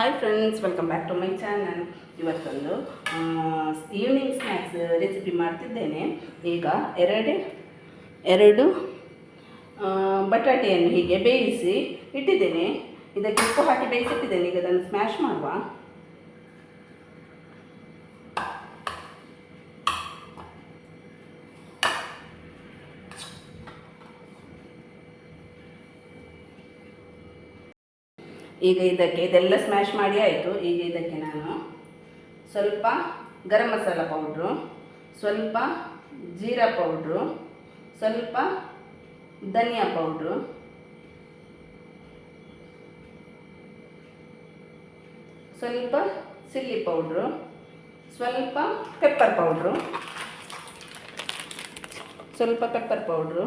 Hi friends welcome back to my channel ಇವತ್ತೊಂದು evening snacks recipe ಮಾಡ್ತಿದ್ದೇನೆ. ಈಗ ಎರಡು ಎರಡು ಬಟಾಟೆಯನ್ನು ಹೀಗೆ ಬೇಯಿಸಿ ಇಟ್ಟಿದ್ದೇನೆ. ಇದಕ್ಕೆ ಉಪ್ಪು ಹಾಕಿ ಬೇಯಿಸಿಟ್ಟಿದ್ದೇನೆ. ಈಗ ಅದನ್ನು ಸ್ಮ್ಯಾಶ್ ಮಾಡುವ. ಈಗ ಇದಕ್ಕೆ ಇದೆಲ್ಲ ಸ್ಮ್ಯಾಶ್ ಮಾಡಿ ಆಯಿತು. ಈಗ ಇದಕ್ಕೆ ನಾನು ಸ್ವಲ್ಪ ಗರಂ ಮಸಾಲ ಪೌಡ್ರು ಸ್ವಲ್ಪ ಜೀರಾ ಪೌಡ್ರು ಸ್ವಲ್ಪ ಧನಿಯಾ ಪೌಡ್ರು ಸ್ವಲ್ಪ ಸಿಲ್ಲಿ ಪೌಡ್ರು ಸ್ವಲ್ಪ ಪೆಪ್ಪರ್ ಪೌಡ್ರು ಸ್ವಲ್ಪ ಪೆಪ್ಪರ್ ಪೌಡ್ರು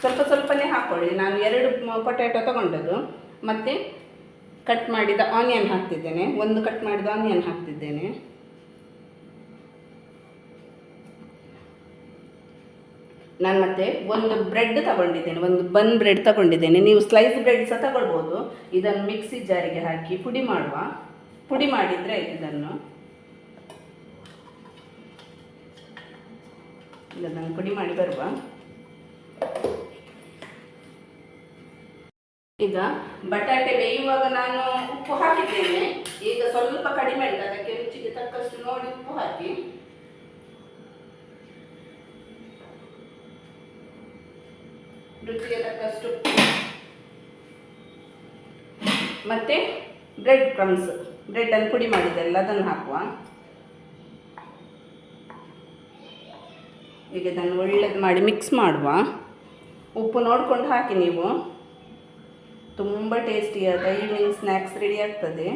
ಸ್ವಲ್ಪ ಸ್ವಲ್ಪನೇ ಹಾಕ್ಕೊಳ್ಳಿ ನಾನು ಎರಡು ಪೊಟ್ಯಾಟೊ ತಗೊಂಡದ್ದು. ಮತ್ತು ಕಟ್ ಮಾಡಿದ ಆನಿಯನ್ ಹಾಕ್ತಿದ್ದೇನೆ. ಒಂದು ಕಟ್ ಮಾಡಿದ ಆನಿಯನ್ ಹಾಕ್ತಿದ್ದೇನೆ. ನಾನು ಮತ್ತೆ ಒಂದು ಬ್ರೆಡ್ ತಗೊಂಡಿದ್ದೇನೆ. ಒಂದು ಬನ್ ಬ್ರೆಡ್ ತಗೊಂಡಿದ್ದೇನೆ. ನೀವು ಸ್ಲೈಸ್ ಬ್ರೆಡ್ ಸಹ ತಗೊಳ್ಬೋದು. ಇದನ್ನು ಮಿಕ್ಸಿ ಜಾರಿಗೆ ಹಾಕಿ ಪುಡಿ ಮಾಡುವ. ಪುಡಿ ಮಾಡಿದರೆ ಇದನ್ನು ಇದನ್ನು ಪುಡಿ ಮಾಡಿ ಬರುವ. ಈಗ ಬಟಾಟೆ ಬೇಯುವಾಗ ನಾನು ಉಪ್ಪು ಹಾಕಿದ್ದೇನೆ. ಈಗ ಸ್ವಲ್ಪ ಕಡಿಮೆ ಉಂಟು ಅದಕ್ಕೆ ರುಚಿಗೆ ತಕ್ಕಷ್ಟು ನೋಡಿ ಉಪ್ಪು ಹಾಕಿ. ರುಚಿಗೆ ತಕ್ಕಷ್ಟು ಮತ್ತೆ ಬ್ರೆಡ್ ಕ್ರಮ್ಸ್ ಬ್ರೆಡ್ ಅನ್ನು ಪುಡಿ ಮಾಡಿದ್ದೆಲ್ಲ ಅದನ್ನು ಹಾಕುವ. ಈಗ ಇದನ್ನು ಒಳ್ಳೇದು ಮಾಡಿ ಮಿಕ್ಸ್ ಮಾಡುವ. ಉಪ್ಪು ನೋಡ್ಕೊಂಡು ಹಾಕಿ ನೀವು. ತುಂಬ ಟೇಸ್ಟಿಯಾದ ಈವ್ನಿಂಗ್ ಸ್ನ್ಯಾಕ್ಸ್ ರೆಡಿ ಆಗ್ತದೆ.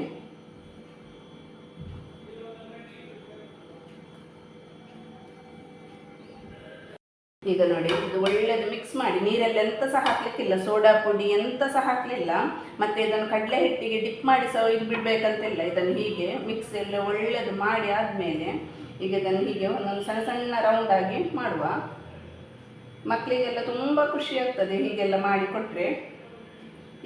ಈಗ ನೋಡಿ, ಇದು ಒಳ್ಳೆಯದು ಮಿಕ್ಸ್ ಮಾಡಿ. ನೀರಲ್ಲಿ ಎಂತ ಸಹ ಹಾಕ್ಲಿಕ್ಕಿಲ್ಲ. ಸೋಡಾ ಪುಡಿ ಎಂತ ಸಹ ಹಾಕಲಿಲ್ಲ. ಮತ್ತೆ ಇದನ್ನು ಕಡಲೆ ಹಿಟ್ಟಿಗೆ ಡಿಪ್ ಮಾಡಿ ಸಹ ಇದು ಬಿಡ್ಬೇಕಂತಿಲ್ಲ. ಇದನ್ನು ಹೀಗೆ ಮಿಕ್ಸ್ ಎಲ್ಲ ಒಳ್ಳೆಯದು ಮಾಡಿ ಆದಮೇಲೆ ಈಗ ಇದನ್ನು ಹೀಗೆ ಒಂದೊಂದು ಸಣ್ಣ ಸಣ್ಣ ರೌಂಡ್ ಆಗಿ ಮಾಡುವ. ಮಕ್ಕಳಿಗೆಲ್ಲ ತುಂಬ ಖುಷಿ ಆಗ್ತದೆ ಹೀಗೆಲ್ಲ ಮಾಡಿ ಕೊಟ್ಟರೆ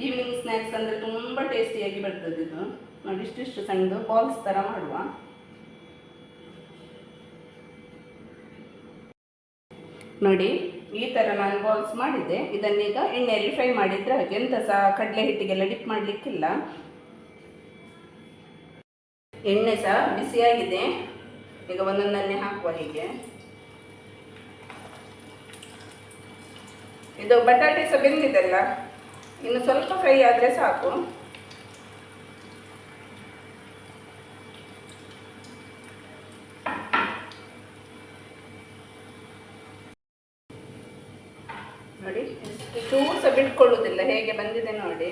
ಈವ್ನಿಂಗ್ ಸ್ನ್ಯಾಕ್ಸ್ ಅಂದರೆ ತುಂಬ ಟೇಸ್ಟಿಯಾಗಿ ಬರ್ತದೆ ಇದು. ನೋಡಿ ಇಷ್ಟಿಷ್ಟು ಸಣ್ಣದು ಬಾಲ್ಸ್ ಥರ ಮಾಡುವ. ನೋಡಿ, ಈ ಥರ ನಾನು ಬಾಲ್ಸ್ ಮಾಡಿದ್ದೆ. ಇದನ್ನೀಗ ಎಣ್ಣೆಯಲ್ಲಿ ಫ್ರೈ ಮಾಡಿದ್ರೆ ಹಾಗೆ. ಎಂತ ಸಹ ಕಡಲೆ ಹಿಟ್ಟಿಗೆಲ್ಲ ಡಿಪ್ ಮಾಡಲಿಕ್ಕಿಲ್ಲ. ಎಣ್ಣೆ ಸಹ ಬಿಸಿಯಾಗಿದೆ ಈಗ ಒಂದೊಂದನ್ನೇ ಹಾಕುವ ಹೀಗೆ. ಇದು ಬಟಾಟೆ ಸಹ ಬೆಂದಿದೆಲ್ಲ. ಇನ್ನು ಸ್ವಲ್ಪ ಫ್ರೈ ಆದರೆ ಸಾಕು. ನೋಡಿ ಚೂರು ಸಹ ಬಿಟ್ಕೊಳ್ಳೋದಿಲ್ಲ ಹೇಗೆ ಬಂದಿದೆ ನೋಡಿ.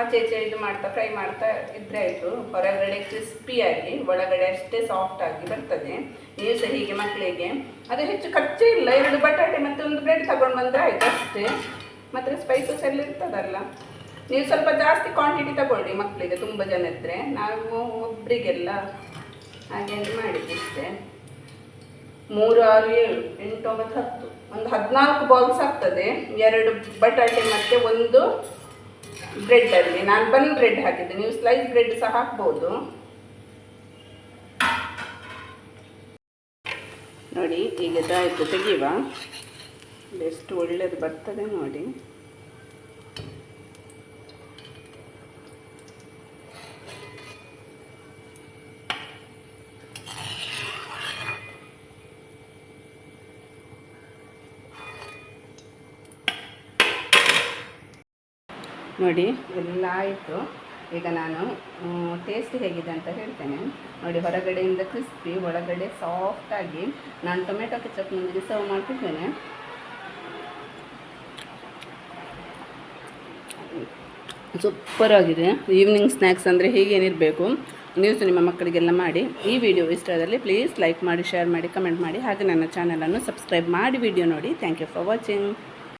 ಆಚೆ ಈಚೆ ಇದು ಮಾಡ್ತಾ ಫ್ರೈ ಮಾಡ್ತಾ ಇದ್ರೆ ಆಯಿತು. ಹೊರಗಡೆ ಕ್ರಿಸ್ಪಿಯಾಗಿ ಒಳಗಡೆ ಅಷ್ಟೇ ಸಾಫ್ಟ್ ಆಗಿ ಬರ್ತದೆ. ನೀವು ಸಹ ಹೀಗೆ ಮಕ್ಕಳಿಗೆ. ಅದು ಹೆಚ್ಚು ಖರ್ಚೇ ಇಲ್ಲ, ಎರಡು ಬಟಾಟೆ ಮತ್ತು ಒಂದು ಬ್ರೆಡ್ ತಗೊಂಡು ಬಂದರೆ ಆಯ್ತು ಅಷ್ಟೇ. ಮತ್ತು ಸ್ಪೈಸಸ್ ಎಲ್ಲ ಇರ್ತದಲ್ಲ? ನೀವು ಸ್ವಲ್ಪ ಜಾಸ್ತಿ ಕ್ವಾಂಟಿಟಿ ತಗೊಳ್ಳಿ ಮಕ್ಕಳಿಗೆ ತುಂಬ ಜನ ಇದ್ದರೆ ನಾವು ಒಬ್ಬರಿಗೆಲ್ಲ ಹಾಗೆ ಮಾಡಿದ್ದಷ್ಟೇ ಮೂರು, ಆರು, ಏಳು, ಎಂಟು, ಒಂಬತ್ತು, ಹತ್ತು. ಒಂದು ಹದಿನಾಲ್ಕು ಬಾಲ್ಸ್ ಆಗ್ತದೆ. ಎರಡು ಬಟಾಟೆ ಮತ್ತು ಒಂದು ಬ್ರೆಡ್ಡಲ್ಲಿ ನಾನು ಬನ್ ಬ್ರೆಡ್ ಹಾಕಿದ್ದೆ. ನೀವು ಸ್ಲೈಸ್ ಬ್ರೆಡ್ ಸಹ ಹಾಕ್ಬೋದು. ನೋಡಿ, ಈಗ ಇದಾಯಿತು, ತೆಗಿಯುವ. ಎಷ್ಟು ಒಳ್ಳೇದು ಬರ್ತದೆ ನೋಡಿ. ನೋಡಿ, ಎಲ್ಲ ಆಯಿತು. ಈಗ ನಾನು ಟೇಸ್ಟ್ ಹೇಗಿದೆ ಅಂತ ಹೇಳ್ತೇನೆ. ನೋಡಿ, ಹೊರಗಡೆಯಿಂದ ಕ್ರಿಸ್ಪಿ ಒಳಗಡೆ ಸಾಫ್ಟಾಗಿ ನಾನು ಟೊಮೆಟೊ ಕೆಚಪ್ನೊಂದಿಗೆ ಸರ್ವ್ ಮಾಡ್ತಿದ್ದೇನೆ. ಸೂಪರ್ ಆಗಿದೆ ಈವ್ನಿಂಗ್ ಸ್ನ್ಯಾಕ್ಸ್ ಅಂದರೆ ಹೀಗೇನಿರಬೇಕು ನೀವು ನಿಮ್ಮ ಮಕ್ಕಳಿಗೆಲ್ಲ ಮಾಡಿ. ಈ ವಿಡಿಯೋ ಇಷ್ಟ ಆದಲ್ಲಿ ಪ್ಲೀಸ್ ಲೈಕ್ ಮಾಡಿ ಶೇರ್ ಮಾಡಿ ಕಮೆಂಟ್ ಮಾಡಿ. ಹಾಗೆ ನನ್ನ ಚಾನಲನ್ನು ಸಬ್ಸ್ಕ್ರೈಬ್ ಮಾಡಿ ವಿಡಿಯೋ ನೋಡಿ. Thank you for watching